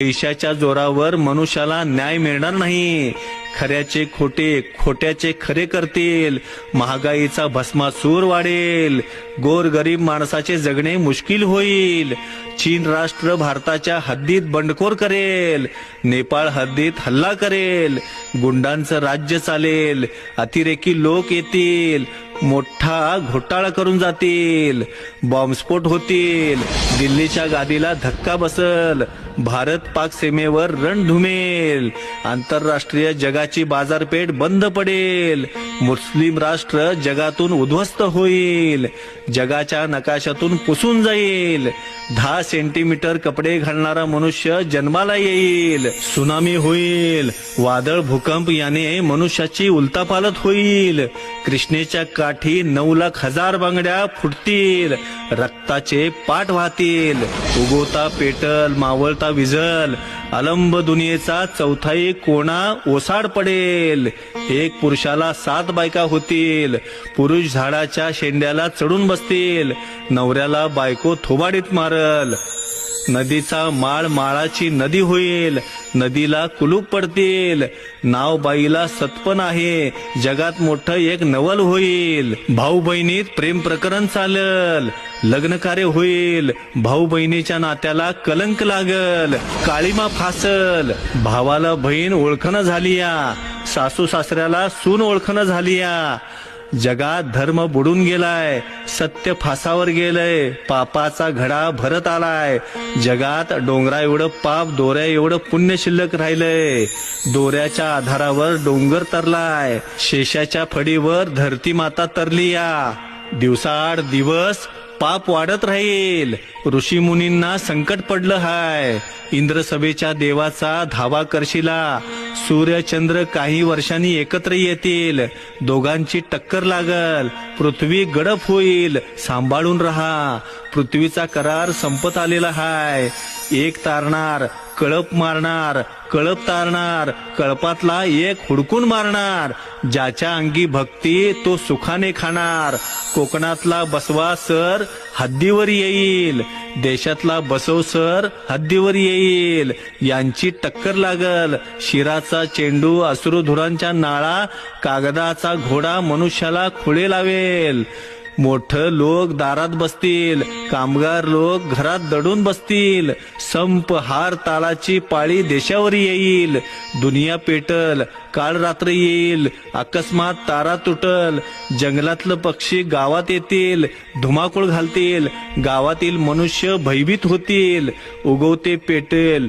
पैशाच्या जोरावर मनुष्याला न्याय मिळणार नाही. खऱ्याचे खोटे खोट्याचे खरे करतील. महागाईचा भस्मासूर वाढेल. गोर गरीब माणसाचे जगणे मुश्किल होईल. चीन राष्ट्र भारताच्या हद्दीत बंडखोर करेल. नेपाळ हद्दीत हल्ला करेल. गुंडांचं राज्य चालेल. अतिरेकी लोक येतील. मोठा घोटाळा करून जातील. बॉम्बस्फोट होतील. दिल्लीच्या गादीला धक्का बसल. भारत पाक सीमेवर रण धुमेल. आंतरराष्ट्रीय जगाची बाजारपेठ बंद पडेल. मुस्लिम राष्ट्र जगातून उद्ध्वस्त होईल. जगाच्या नकाशातून पुसून जाईल. दहा सेंटीमीटर कपडे घालणारा मनुष्य जन्माला येईल. सुनामी होईल. वादळ भूकंप याने मनुष्याची उलतापालत होईल. कृष्णेच्या साठी नऊ लाख हजार बांगड्या फुटतील. रक्ताचे पाठ वाहतील. उगवता पेटल मावळता विझल. अलंब दुनियेचा चौथाई कोणा ओसाड पडेल. एक पुरुषाला सात बायका होतील. पुरुष झाडाच्या शेंड्याला चढून बसतील. नवऱ्याला बायको थोबाडीत मारल. नदीचा माळ माळाची नदी होईल. नदीला कुलूप पडतील. नाव बाईला सत्पन आहे. जगात मोठं एक नवल होईल. भाऊ बहिणीत प्रेम प्रकरण चालल. लग्न कार्य होईल. भाऊ बहिणीच्या नात्याला कलंक लागल. काळीमा फासल. भावाला बहीण ओळखणं झाली या सासू सासऱ्याला सून ओळखणं झाली या जगात धर्म बुडून गेलाय सत्य फासावर गेलंय पापाचा घडा भरत आलाय. जगात डोंगरा एवढं पाप दोऱ्या एवढं पुण्य शिल्लक राहिलंय. दोऱ्याच्या आधारावर डोंगर तरलाय. शेषाच्या फडीवर धरती माता तरली या. दिवसाआड दिवस पाप वाढत राहील. ऋषी मुनींना संकट पडलं हाय. इंद्रसभेच्या देवाचा धावा करशिला. सूर्य चंद्र काही वर्षांनी एकत्र येतील. दोघांची टक्कर लागल. पृथ्वी गडप होईल. सांभाळून राहा. पृथ्वीचा करार संपत आलेला हाय. एक तारणार कळप मारणार कळप तारणार कळपातला एक हुडकून मारणार. ज्याच्या अंगी भक्ती तो सुखाने खाणार. कोकणातला बसवा सर हद्दीवर येईल. देशातला बसव सर हद्दीवर येईल. यांची टक्कर लागल. शिराचा चेंडू अश्रुधुरांच्या नाळा कागदाचा घोडा मनुष्याला खुळे लावेल. मोठं लोक दारात बसतील कामगार लोक घरात दडून बसतील संप हार तालाची पाळी देशावर येईल दुनिया पेटल काळ रात्र येईल अकस्मात तारा तुटल जंगलातलं पक्षी गावात येतील धुमाकूळ घालतील गावातील मनुष्य भयभीत होतील उगवते पेटेल.